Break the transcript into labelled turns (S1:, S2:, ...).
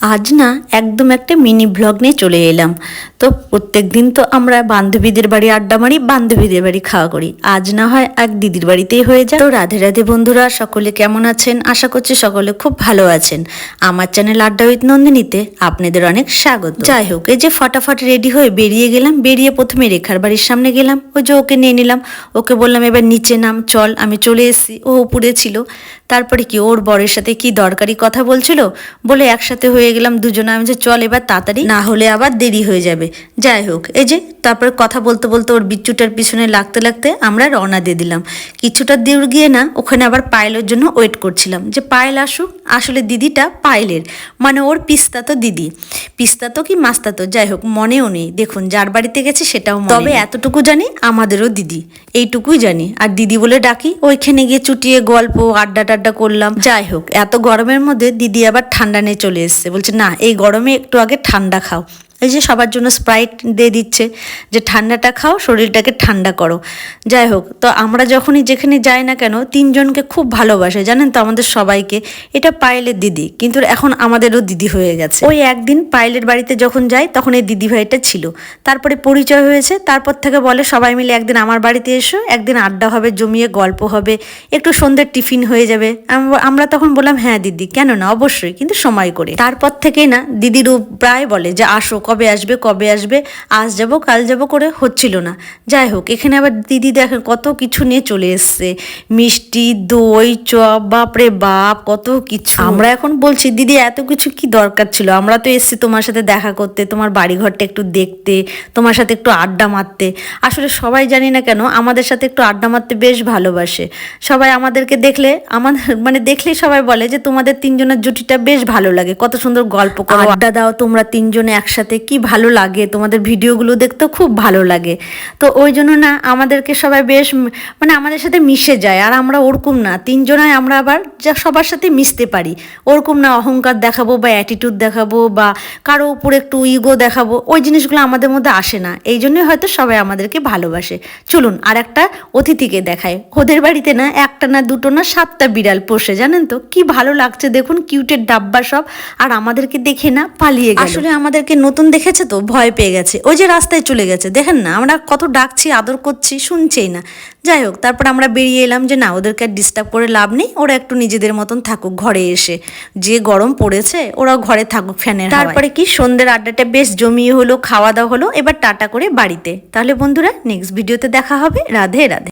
S1: আজ না একদম একটা মিনি ব্লগ নিয়ে চলে এলাম। তো প্রত্যেক দিন তো আমরা বান্ধবীদের বাড়ি আড্ডা মারি, বান্ধবীদের বাড়ি খাওয়া করি। আজ না হয় এক দিদির বাড়িতেই হয়ে যায়। তো রাধে রাধে বন্ধুরা, সকলে কেমন আছেন? আশা করছি সকলে খুব ভালো আছেন। আমার চ্যানেল আড্ডা উইথ নন্দিনীতে আপনাদের অনেক স্বাগত। যাই হোক, এই যে ফটাফট রেডি হয়ে বেরিয়ে গেলাম। বেরিয়ে প্রথমে রেখার বাড়ির সামনে গেলাম। ওই যে ওকে নিয়ে নিলাম। ওকে বললাম, এবার নিচে নাম, চল, আমি চলে এসেছি। ও উপরে ছিল। তারপরে কি, ওর বরের সাথে কি দরকারি কথা বলছিল? বলে একসাথে হয়ে গেলাম দুজনে। আমি যে চল এবার তাড়াতাড়ি না হলে আবার দেরি হয়ে যাবে। যাই হোক এই যে তারপরে কথা বলতে বলতে ওর বিচ্ছুটার পিছনে লাগতে লাগতে আমরা রওনা দিয়ে দিলাম। কিছুটা দূর গিয়ে না ওখানে আবার পায়েলের জন্য ওয়েট করছিলাম। যে পায়েল আসুক আসলে দিদিটা পায়েলের। মানে ওর পিস্তা তো দিদি। পিস্তা তো কি মাস্তা তো? যাই হোক মনেও নেই। দেখুন যার বাড়িতে গেছে সেটাও তবে এতটুকু জানি আমাদেরও দিদি। এইটুকুই জানি। আর দিদি বলে ডাকি ওইখানে গিয়ে চুটিয়ে গল্প আড্ডা টাড্ডা করলাম। যাই হোক এত গরমের মধ্যে দিদি আবার ঠান্ডা নিয়ে চলে এসছে বলছে না এই গরমে একটু আগে ঠান্ডা খাও। এই যে সবার জন্য স্প্রাইট দিয়ে দিচ্ছে, যে ঠান্ডাটা খাও, শরীরটাকে ঠান্ডা করো। যাই হোক, তো আমরা যখনই যেখানে যাই না কেন, তিনজনকে খুব ভালোবাসে, জানেন তো আমাদের সবাইকে। এটা পায়েলের দিদি, কিন্তু এখন আমাদেরও দিদি হয়ে গেছে। ওই একদিন পায়েলের বাড়িতে যখন যাই, তখন এই দিদি ভাইটা ছিল। তারপরে পরিচয় হয়েছে, তারপর থেকে বলে সবাই মিলে একদিন আমার বাড়িতে এসো, একদিন আড্ডা হবে, জমিয়ে গল্প হবে, একটু সন্ধ্যের টিফিন হয়ে যাবে। আমরা তখন বললাম হ্যাঁ দিদি কেন না অবশ্যই, কিন্তু সময় করে। তারপর থেকেই না, দিদিরও প্রায় বলে যে, আসো কবে আসবে কবে আসবে আজ যাব কাল যাব করে হচ্ছিল না। যাই হোক এখানে আবার দিদি দেখেন কত কিছু নিয়ে চলে এসছে। মিষ্টি দই চপ বাপরে বাপ কত কিছু। আমরা এখন বলছি দিদি এত কিছু কি দরকার ছিল? আমরা তো এসছি তোমার সাথে দেখা করতে তোমার বাড়িঘরটা একটু দেখতে তোমার সাথে একটু আড্ডা মারতে। আসলে সবাই জানি না কেন আমাদের সাথে একটু আড্ডা মারতে বেশ ভালোবাসে। সবাই আমাদেরকে দেখলে আমার মানে দেখলেই সবাই বলে যে তোমাদের তিনজনের জুটিটা বেশ ভালো লাগে। কত সুন্দর গল্প করো। আড্ডা দাও তোমরা তিনজনে একসাথে কি ভালো লাগে? তোমাদের ভিডিওগুলো দেখতেও খুব ভালো লাগে। তো ওই জন্য না আমাদেরকে সবাই বেশ মানে আমাদের সাথে মিশে যায়। আর আমরা ওরকম না। তিনজনায় আমরা আবার যা সবার সাথে মিশতে পারি। ওরকম না অহংকার দেখাবো বা অ্যাটিটিউড দেখাবো বা কারও উপরে একটু ইগো দেখাবো। ওই জিনিসগুলো আমাদের মধ্যে আসে না। এই জন্যই হয়তো সবাই আমাদেরকে ভালোবাসে। চলুন আর একটা অতিথিকে দেখায় ওদের বাড়িতে না একটা না দুটো না সাতটা বিড়াল পোষে। জানেন তো? কি ভালো লাগছে। দেখুন কিউটের ডাব্বা সব। আর আমাদেরকে দেখে না পালিয়ে আসলে আমাদেরকে নতুন দেখেছে তো? ভয় পেয়ে গেছে। ওই যে রাস্তায় চলে গেছে। দেখেন না, আমরা কত ডাকছি, আদর করছি, শুনছেই না। যাই হোক, তারপর আমরা বেরিয়ে এলাম যে না, ওদেরকে আর ডিস্টার্ব করে লাভ নেই। ওরা একটু নিজেদের মতন থাকুক ঘরে এসে। যে গরম পড়েছে ওরা ঘরে থাকুক ফ্যানের তারপরে কি? সন্ধ্যের আড্ডাটা বেশ জমিয়ে হলো, খাওয়া দাওয়া হলো। এবার টাটা করে বাড়িতে। তাহলে বন্ধুরা নেক্সট ভিডিওতে দেখা হবে। রাধে রাধে।